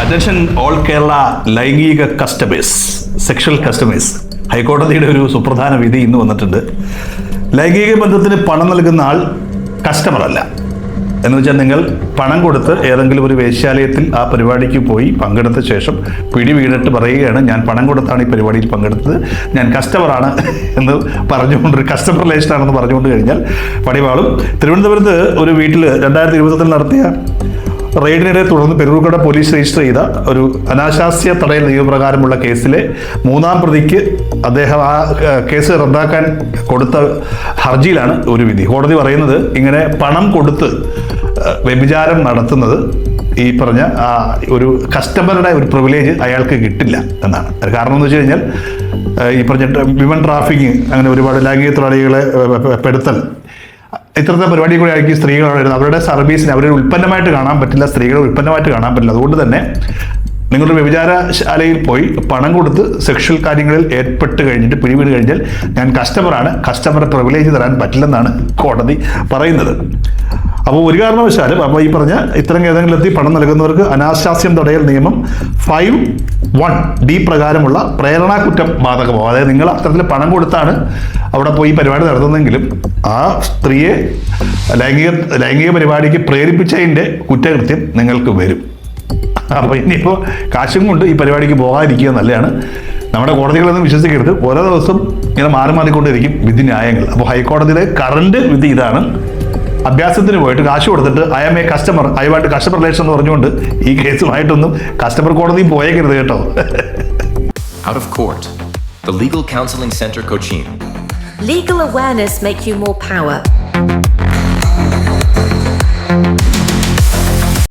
Attention all Kerala ലൈംഗിക customers sexual customers ഹൈക്കോടതിയുടെ ഒരു സുപ്രധാന വിധി ഇന്ന് വന്നിട്ടുണ്ട്. ലൈംഗിക ബന്ധത്തിന് പണം നൽകുന്ന ആൾ കസ്റ്റമർ അല്ല. എന്ന് വെച്ചാൽ നിങ്ങൾ പണം കൊടുത്ത് ഏതെങ്കിലും ഒരു വേശ്യാലയത്തിൽ ആ പരിപാടിക്ക് പോയി പങ്കെടുത്ത ശേഷം പിടി വീണിട്ട് പറയുകയാണ് ഞാൻ പണം കൊടുത്താണ് ഈ പരിപാടിയിൽ പങ്കെടുത്തത്. ഞാൻ കസ്റ്റമറാണ് എന്ന് പറഞ്ഞുകൊണ്ട് ഒരു കസ്റ്റമർ റിലേഷൻ ആണെന്ന് പറഞ്ഞുകൊണ്ട് കഴിഞ്ഞാൽ പടിവാളും. തിരുവനന്തപുരത്ത് ഒരു വീട്ടിൽ രണ്ടായിരത്തി ഇരുപത്തിൽ നടത്തിയ റെയ്ഡിനിടെ തുടർന്ന് പെരൂർക്കട പോലീസ് രജിസ്റ്റർ ചെയ്ത ഒരു അനാശാസ്യ തടയൽ നിയമപ്രകാരമുള്ള കേസിലെ മൂന്നാം പ്രതിക്ക് അദ്ദേഹം ആ കേസ് റദ്ദാക്കാൻ കൊടുത്ത ഹർജിയിലാണ് ഒരു വിധി. കോടതി പറയുന്നത് ഇങ്ങനെ പണം കൊടുത്ത് വ്യഭിചാരം നടത്തുന്നത് ഈ പറഞ്ഞ ആ ഒരു കസ്റ്റമറുടെ ഒരു പ്രിവിലേജ് അയാൾക്ക് കിട്ടില്ല എന്നാണ്. കാരണം എന്ന് വെച്ച് കഴിഞ്ഞാൽ ഈ പറഞ്ഞ വിമൻ ട്രാഫിക്കിങ് അങ്ങനെ ഒരുപാട് ലൈംഗിക തൊഴിലാളികളെ പെടുത്തൽ ഇത്തരത്തെ പരിപാടി കൂടി ആയിരിക്കും സ്ത്രീകളാണ് വരുന്നത്. അവരുടെ സർവീസിന് അവരുടെ ഉൽപ്പന്നമായിട്ട് കാണാൻ പറ്റില്ല സ്ത്രീകളെ ഉൽപ്പന്നമായിട്ട് കാണാൻ പറ്റില്ല. അതുകൊണ്ട് തന്നെ നിങ്ങളുടെ വ്യഭിചാരശാലയിൽ പോയി പണം കൊടുത്ത് സെക്ഷൽ കാര്യങ്ങളിൽ ഏർപ്പെട്ട് കഴിഞ്ഞിട്ട് പിടിവീട് കഴിഞ്ഞാൽ ഞാൻ കസ്റ്റമറാണ് കസ്റ്റമറെ പ്രിവിലേജ് തരാൻ പറ്റില്ലെന്നാണ് കോടതി പറയുന്നത്. അപ്പോൾ ഒരു കാരണവശാലും അപ്പോൾ ഈ പറഞ്ഞ ഇത്തരം കേന്ദ്രങ്ങളിലെത്തി പണം നൽകുന്നവർക്ക് അനാശാസ്യം തടയൽ നിയമം ഫൈവ് വൺ ഡി പ്രകാരമുള്ള പ്രേരണാ കുറ്റം ബാധകമാവും. അതായത് നിങ്ങൾ അത്തരത്തിൽ പണം കൊടുത്താണ് അവിടെ പോയി പരിപാടി നടത്തുന്നെങ്കിലും ആ സ്ത്രീയെ ലൈംഗിക ലൈംഗിക പരിപാടിക്ക് പ്രേരിപ്പിച്ചതിന്റെ കുറ്റകൃത്യം നിങ്ങൾക്ക് വരും. അപ്പോൾ ഇനിയിപ്പോൾ കാശും കൊണ്ട് ഈ പരിപാടിക്ക് പോകാതിരിക്കുക നല്ലതാണ്. നമ്മുടെ കോടതികളൊന്നും വിശ്വസിക്കരുത്. ഓരോ ദിവസം ഇങ്ങനെ മാറി മാറിക്കൊണ്ടിരിക്കും വിധി ന്യായങ്ങൾ. അപ്പോൾ ഹൈക്കോടതിയിലെ കറണ്ട് വിധി ഇതാണ്. അഭ്യാസത്തിന് പോയിട്ട് കാശ് കൊടുത്തിട്ട് I am a customer I want customer relation എന്ന് പറഞ്ഞുകൊണ്ട് ഈ കേസുമായിട്ടൊന്നും കസ്റ്റമർ കോടതിയിൽ പോയേക്കരുത് കേട്ടോ Out of court. The Legal Counseling Center Cochin. Legal awareness make you more power.